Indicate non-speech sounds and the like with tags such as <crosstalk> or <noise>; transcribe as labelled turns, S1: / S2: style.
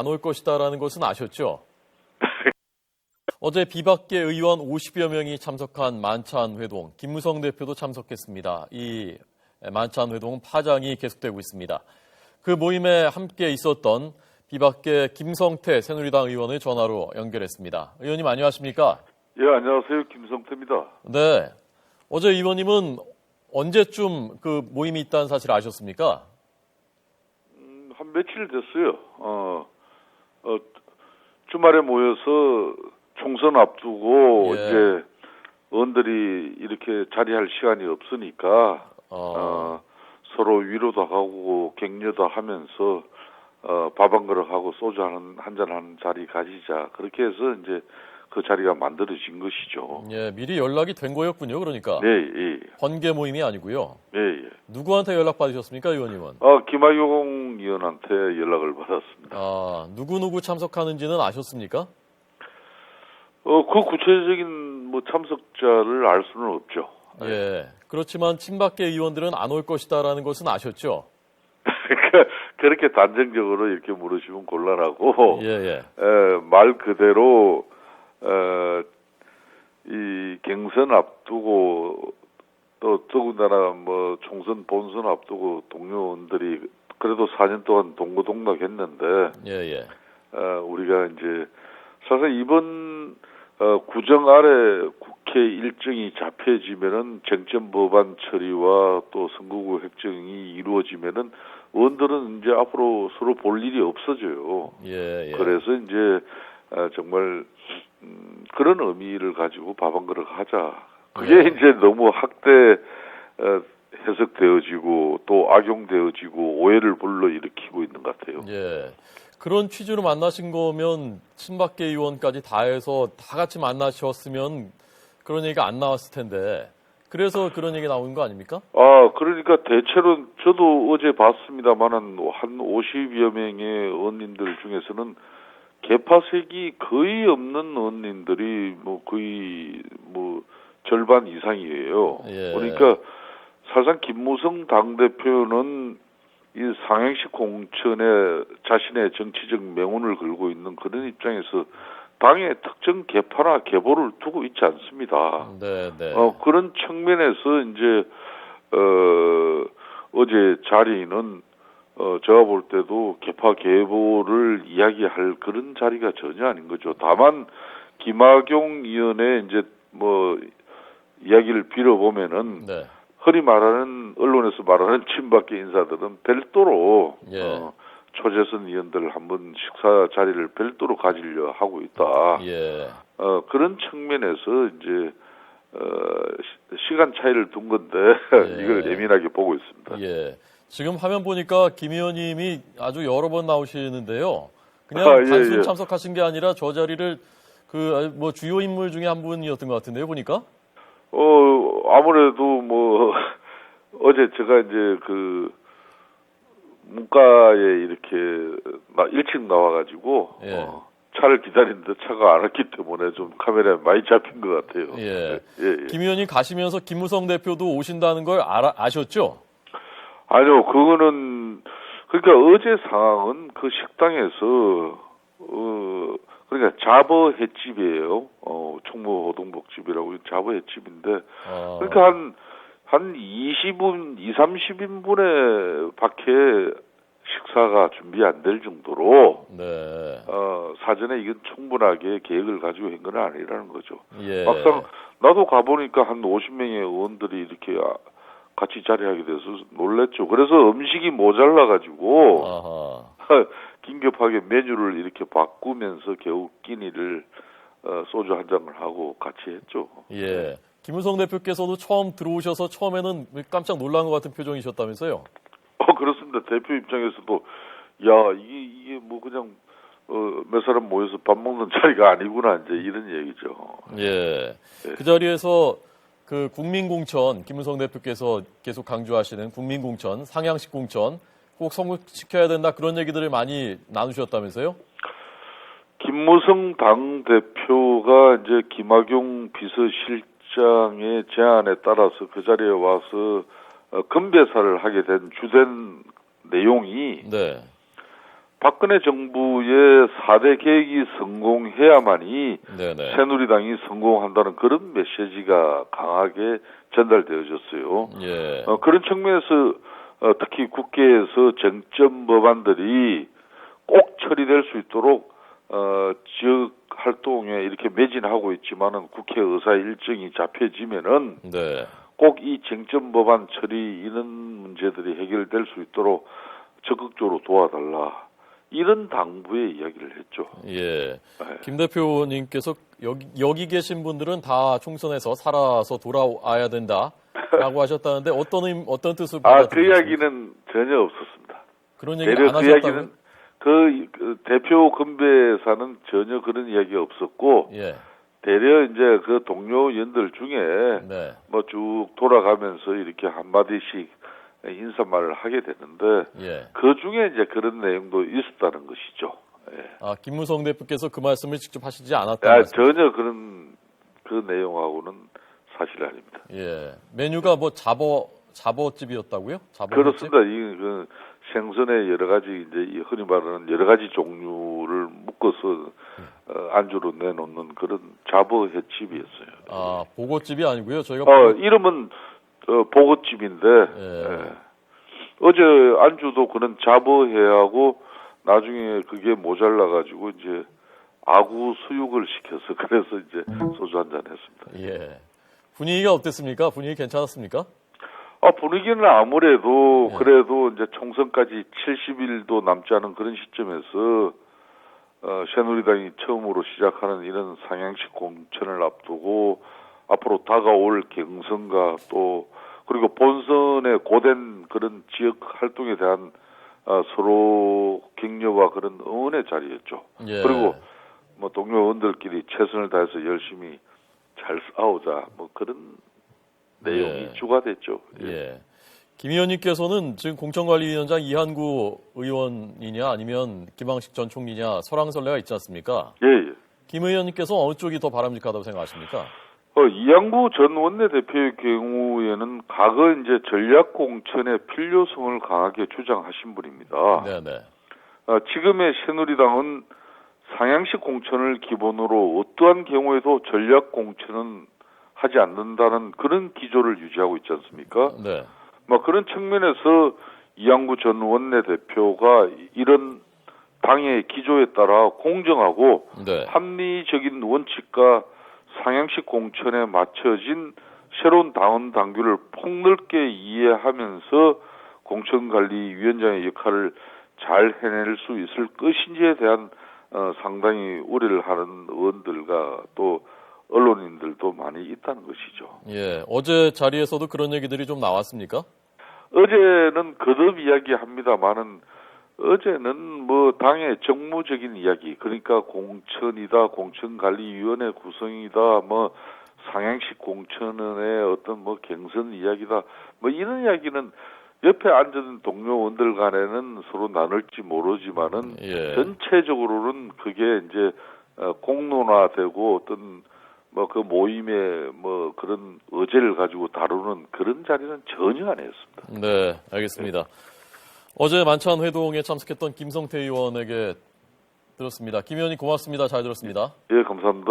S1: 안 올 것이다라는 것은 아셨죠? <laughs> 어제 비박계 의원 50여 명이 참석한 만찬 회동, 김무성 대표도 참석했습니다. 이 만찬 회동은 파장이 계속되고 있습니다. 그 모임에 함께 있었던 비박계 김성태 새누리당 의원을 전화로 연결했습니다. 의원님 안녕하십니까?
S2: 예, 안녕하세요. 김성태입니다.
S1: 네. 어제 의원님은 언제쯤 그 모임이 있다는 사실 아셨습니까?
S2: 음, 한 며칠 됐어요. 어, 어, 주말에 모여서 총선 앞두고
S1: 예.
S2: 이제 의원들이 이렇게 자리할 시간이 없으니까
S1: 어,
S2: 어, 서로 위로도 하고 격려도 하면서 어, 밥 한 그릇 하고 소주 한, 한잔 하는 자리 가지자. 그렇게 해서 이제 그 자리가 만들어진 것이죠.
S1: 예, 미리 연락이 된 거였군요. 그러니까
S2: 네, 예,
S1: 번개 모임이 아니고요.
S2: 예, 예.
S1: 누구한테 연락 받으셨습니까, 의원님은?
S2: 어, 김학용 의원한테 연락을 받았습니다.
S1: 아, 누구 누구 참석하는지는 아셨습니까?
S2: 어, 그 구체적인 뭐 참석자를 알 수는 없죠.
S1: 예. 그렇지만 친박계 의원들은 안 올 것이다라는 것은 아셨죠?
S2: 그렇게 단정적으로 이렇게 물으시면 곤란하고
S1: 예, 예.
S2: 에, 말 그대로 어, 이 경선 앞두고 또 더군다나 뭐 총선 본선 앞두고 동료 원들이 그래도 4년 동안 동고동락했는데
S1: 예, 예.
S2: 어, 우리가 이제 사실 이번 어, 구정 아래 국회 일정이 잡혀지면은 쟁점 법안 처리와 또 선거구 획정이 이루어지면은 의원들은 이제 앞으로 서로 볼 일이 없어져요.
S1: 예, 예.
S2: 그래서 이제 어, 정말 음, 그런 의미를 가지고 밥 한 그릇 하자. 그게
S1: 예.
S2: 이제 너무 학대 어, 해석되어지고 또 악용되어지고 오해를 불러 일으키고 있는 것 같아요.
S1: 예. 그런 취지로 만나신 거면 친박계 의원까지 다 해서 다 같이 만나셨으면 그런 얘기가 안 나왔을 텐데 그래서 그런 얘기 나오는 거 아닙니까?
S2: 아, 그러니까 대체로 저도 어제 봤습니다만은 한 50여 명의 의원님들 중에서는 개파색이 거의 없는 의원님들이 뭐 거의 뭐 절반 이상이에요.
S1: 예.
S2: 그러니까 사실상 김무성 당 대표는 이 상행식 공천에 자신의 정치적 명운을 걸고 있는 그런 입장에서 당의 특정 개파나 계보를 두고 있지 않습니다.
S1: 네, 네.
S2: 어, 그런 측면에서 이제, 어, 어제 자리는, 어, 제가 볼 때도 개파 계보를 이야기할 그런 자리가 전혀 아닌 거죠. 다만, 김학용 의원의 이제 뭐, 이야기를 빌어보면은,
S1: 네.
S2: 흔히 말하는, 언론에서 말하는 친박계 인사들은 별도로,
S1: 예.
S2: 어, 초재선 의원들 한번 식사 자리를 별도로 가지려 하고 있다.
S1: 예.
S2: 어, 그런 측면에서 이제 어, 시- 시간 차이를 둔 건데 <laughs>
S1: 예.
S2: 이걸 예민하게 보고 있습니다.
S1: 예. 지금 화면 보니까 김 의원님이 아주 여러 번 나오시는데요. 그냥
S2: 아, 예,
S1: 단순
S2: 예.
S1: 참석하신 게 아니라 저 자리를 그 뭐 주요 인물 중에 한 분이었던 것 같은데요, 보니까.
S2: 어 아무래도 뭐 <laughs> 어제 제가 이제 그 문가에 이렇게 나 일찍 나와가지고
S1: 예.
S2: 어, 차를 기다리는데 차가 안 왔기 때문에 좀 카메라에 많이 잡힌 것 같아요.
S1: 예.
S2: 예, 예.
S1: 김 의원님 가시면서 김무성 대표도 오신다는 걸 알아, 아셨죠?
S2: 아니요, 그거는 그러니까 어제 상황은 그 식당에서 어 그러니까 자버 횟집이에요. 어 총무 호동복집이라고 자버 횟집인데
S1: 어,
S2: 그러니까 한한 20분, 2, 30인분의 밖에 식사가 준비 안 될 정도로
S1: 네.
S2: 어 사전에 이건 충분하게 계획을 가지고 한 건 아니라는 거죠.
S1: 예.
S2: 막상 나도 가보니까 한 50명의 의원들이 이렇게 아- 같이 자리하게 돼서 놀랬죠. 그래서 음식이 모자라 가지고. <laughs> 긴급하게 메뉴를 이렇게 바꾸면서 겨우 끼니를 어, 소주 한 잔을 하고 같이 했죠.
S1: 예. 김무성 대표께서도 처음 들어오셔서 처음에는 깜짝 놀란 것 같은 표정이셨다면서요?
S2: 어 그렇습니다. 대표 입장에서도 야 이게 이게 뭐 그냥 어, 몇 사람 모여서 밥 먹는 자리가 아니구나 이제 이런 얘기죠.
S1: 예.
S2: 네.
S1: 그 자리에서 그 국민공천 김무성 대표께서 계속 강조하시는 국민공천 상향식 공천 꼭 성공시켜야 된다 그런 얘기들을 많이 나누셨다면서요?
S2: 김무성 당 대표가 이제 김학용 비서실장의 제안에 따라서 그 자리에 와서 어, 건배사를 하게 된 주된 내용이
S1: 네.
S2: 박근혜 정부의 4대 계획이 성공해야만이
S1: 네네.
S2: 새누리당이 성공한다는 그런 메시지가 강하게 전달되어졌어요.
S1: 예.
S2: 어, 그런 측면에서 어, 특히 국회에서 쟁점 법안들이 꼭 처리될 수 있도록 어, 지역 활동에 이렇게 매진하고 있지만은 국회 의사 일정이 잡혀지면은
S1: 네.
S2: 꼭이 쟁점 법안 처리 이런 문제들이 해결될 수 있도록 적극적으로 도와달라 이런 당부의 이야기를 했죠.
S1: 예.
S2: 네.
S1: 김 대표님께서 여기, 여기 계신 분들은 다 총선에서 살아서 돌아와야 된다라고 <laughs> 하셨다는데 어떤 의- 어떤 뜻을
S2: 아 그? 이야기는 전혀 없었습니다.
S1: 그런 얘기 안
S2: 대려 그 그, 그 대표 건배사는 전혀 그런 이야기가 없었고
S1: 예.
S2: 대려 이제 그 동료 의원들 중에
S1: 네.
S2: 뭐쭉 돌아가면서 이렇게 한 마디씩 인사말을 하게 되는데
S1: 예.
S2: 그 중에 이제 그런 내용도 있었다는 것이죠. 예.
S1: 아, 김무성 대표께서 그 말씀을 직접 하시지 않았다는
S2: 아. 전혀 그런 그 내용하고는 사실 아닙니다.
S1: 예. 메뉴가 뭐 잡어 잡어집이었다고요? 잡어집?
S2: 그렇습니다. 이 그 생선의 여러 가지 이제 이 흔히 말하는 여러 가지 종류를 묶어서 어, 안주로 내놓는 그런 잡어 횟집이었어요.
S1: 아, 보고집이 아니고요. 저희가
S2: 어,
S1: 보고-
S2: 이름은 어, 보고집인데
S1: 예.
S2: 예. 어제 안주도 그런 잡어회하고 나중에 그게 모자라 가지고 이제 아구 수육을 시켜서 <laughs> 그래서 이제 소주 한 잔 했습니다.
S1: 예. 분위기가 어땠습니까? 분위기 괜찮았습니까?
S2: 아 분위기는 아무래도
S1: 예.
S2: 그래도 이제 총선까지 70일도 남지 않은 그런 시점에서 어, 새누리당이 처음으로 시작하는 이런 상향식 공천을 앞두고 앞으로 다가올 경선과 또 그리고 본선의 고된 그런 지역 활동에 대한 어, 서로 격려와 그런 응원의 자리였죠.
S1: 예.
S2: 그리고 뭐 동료 의원들끼리 최선을 다해서 열심히 잘 싸우자 뭐 그런 내용이
S1: 예.
S2: 주가 됐죠.
S1: 예. 김 의원님께서는 지금 공천관리위원장 이한구 의원이냐 아니면 김황식 전 총리냐 설왕설래가 있지 않습니까?
S2: 예, 예.
S1: 김 의원님께서 어느 쪽이 더 바람직하다고 생각하십니까?
S2: 어, 이양구 전 원내대표의 경우에는 과거 이제 전략 공천의 필요성을 강하게 주장하신 분입니다.
S1: 네네.
S2: 어, 지금의 새누리당은 상향식 공천을 기본으로 어떠한 경우에도 전략 공천은 하지 않는다는 그런 기조를 유지하고 있지 않습니까?
S1: 네.
S2: 뭐 그런 측면에서 이양구 전 원내대표가 이런 당의 기조에 따라 공정하고
S1: 네.
S2: 합리적인 원칙과 상향식 공천에 맞춰진 새로운 당원 당규를 폭넓게 이해하면서 공천관리위원장의 역할을 잘 해낼 수 있을 것인지에 대한 어, 상당히 우려를 하는 의원들과 또 언론인들도 많이 있다는 것이죠.
S1: 예. 어제 자리에서도 그런 얘기들이 좀 나왔습니까?
S2: 어제는 거듭 이야기합니다만은 어제는 뭐 당의 정무적인 이야기 그러니까 공천이다 공천관리위원회 구성이다 뭐 상향식 공천의 어떤 뭐 경선 이야기다 뭐 이런 이야기는 옆에 앉은 동료 원들 간에는 서로 나눌지 모르지만은
S1: 예.
S2: 전체적으로는 그게 이제 어, 공론화되고 어떤 뭐 그 모임의 뭐 그런 의제를 가지고 다루는 그런 자리는 전혀 아니었습니다.
S1: 네, 알겠습니다. 어제 만찬 회동에 참석했던 김성태 의원에게 들었습니다. 김 의원님 고맙습니다. 잘 들었습니다.
S2: 예, 감사합니다.